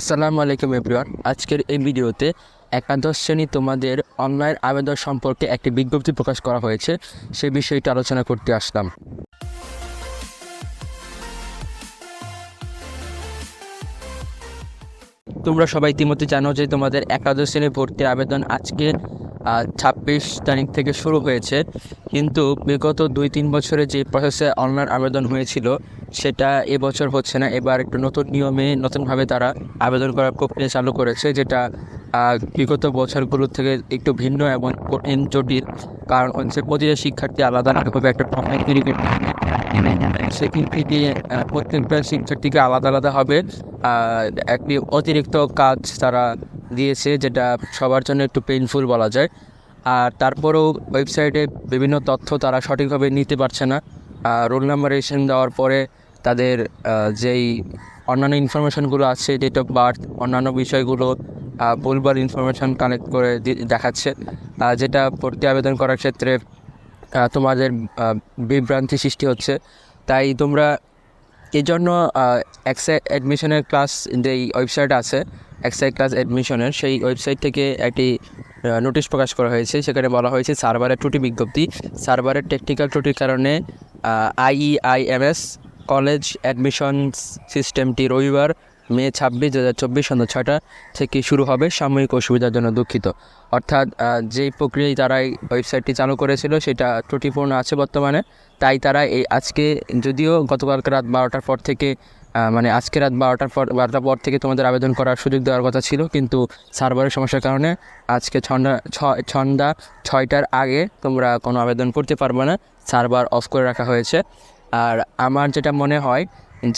আসসালামু আলাইকুম এভরিওয়ান। আজকের এই ভিডিওতে একাদশ শ্রেণি তোমাদের অনলাইন আবেদন সম্পর্কে একটি বিজ্ঞপ্তি প্রকাশ করা হয়েছে। সে বিষয়টি আলোচনা করতে আসলাম। তোমরা সবাই ইতিমধ্যে জানো যে তোমাদের একাদশ শ্রেণি ভর্তি আবেদন আজকে ছাব্বিশ তারিখ থেকে শুরু হয়েছে। কিন্তু বিগত দুই তিন বছরে যে প্রসেসে অনলাইন আবেদন হয়েছিল, সেটা এবছর হচ্ছে না। এবার একটু নতুন নিয়মে নতুনভাবে তারা আবেদন করার প্রক্রিয়া চালু করেছে, যেটা বিগত বছরগুলোর থেকে একটু ভিন্ন এবং কঠিন, জটিল। কারণ হচ্ছে প্রতিটা শিক্ষার্থী আলাদা আলাদাভাবে একটা প্রোফাইল তৈরি। সেখান প্রত্যেকটা শিক্ষার্থীকে আলাদা আলাদা হবে। একটি অতিরিক্ত কাজ তারা দিয়েছে, যেটা সবার জন্য একটু পেইনফুল বলা যায়। আর তারপরেও ওয়েবসাইটে বিভিন্ন তথ্য তারা সঠিকভাবে নিতে পারছে না। রোল নাম্বারেশন দেওয়ার পরে তাদের যেই অন্যান্য ইনফরমেশনগুলো আছে ডেট অফ বার্থ অন্যান্য বিষয়গুলো ভুলভাল ইনফরমেশন কালেক্ট করে দেখাচ্ছে। যেটা ভর্তি আবেদন করার ক্ষেত্রে তোমাদের বিভ্রান্তি সৃষ্টি হচ্ছে। তাই তোমরা এই জন্য এক্সে অ্যাডমিশনের ক্লাস যেই ওয়েবসাইট আছে এক্সআই ক্লাস অ্যাডমিশনের সেই ওয়েবসাইট থেকে একটি নোটিশ প্রকাশ করা হয়েছে। সেখানে বলা হয়েছে, সার্ভারের ত্রুটি বিজ্ঞপ্তি। সার্ভারের টেকনিক্যাল ত্রুটির কারণে আইইআইএমএস কলেজ অ্যাডমিশন সিস্টেমটি রবিবার, মে ছাব্বিশ দু হাজার চব্বিশ সন্ধ্যা ছয়টা থেকে শুরু হবে। সাময়িক অসুবিধার জন্য দুঃখিত। অর্থাৎ যেই প্রক্রিয়ায় তারা এই ওয়েবসাইটটি চালু করেছিল, সেটা ত্রুটিপূর্ণ আছে বর্তমানে। তাই তারা এই আজকে, যদিও গতকালকে রাত বারোটার পর থেকে মানে আজকে রাত বারোটার পর বারোটার পর থেকে তোমাদের আবেদন করার সুযোগ দেওয়ার কথা ছিল, কিন্তু সার্ভারের সমস্যার কারণে আজকে ছন্ডা ছ- সন্ধ্যা ছয়টার আগে তোমরা কোনো আবেদন করতে পারবে না, সার্ভার অফ করে রাখা হয়েছে। আর আমার যেটা মনে হয়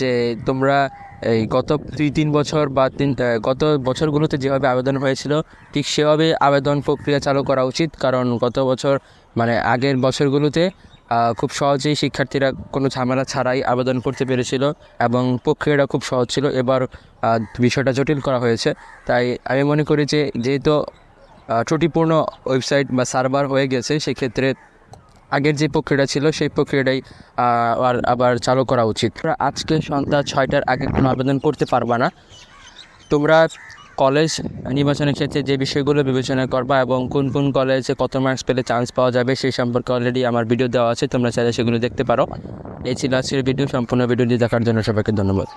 যে তোমরা এই গত দুই তিন বছর বা তিন গত বছরগুলোতে যেভাবে আবেদন হয়েছিল, ঠিক সেভাবে আবেদন প্রক্রিয়া চালু করা উচিত, কারণ গত বছর মানে আগের বছরগুলোতে খুব সহজেই শিক্ষার্থীরা কোনো ঝামেলা ছাড়াই আবেদন করতে পেরেছিল এবং প্রক্রিয়াটা খুব সহজ ছিল। এবার বিষয়টা জটিল করা হয়েছে। তাই আমি মনে করি যে, যেহেতু ত্রুটিপূর্ণ ওয়েবসাইট বা সার্ভার হয়ে গেছে, সেক্ষেত্রে আগের যে প্রক্রিয়াটা ছিল, সেই প্রক্রিয়াটাই আর আবার চালু করা উচিত। আজকে সন্ধ্যা ছয়টার আগে কোনো আবেদন করতে পারবা না। তোমরা কলেজ নির্বাচনের ক্ষেত্রে যে বিষয়গুলো বিবেচনা করবা এবং কোন কোন কলেজে কত মার্কস পেলে চান্স পাওয়া যাবে, সেই সম্পর্কে অলরেডি আমার ভিডিও দেওয়া আছে, তোমরা চাইলে সেগুলো দেখতে পারো। এই ছিল আজকের ভিডিও সম্পূর্ণ ভিডিওটি দেখার জন্য সবাইকে ধন্যবাদ।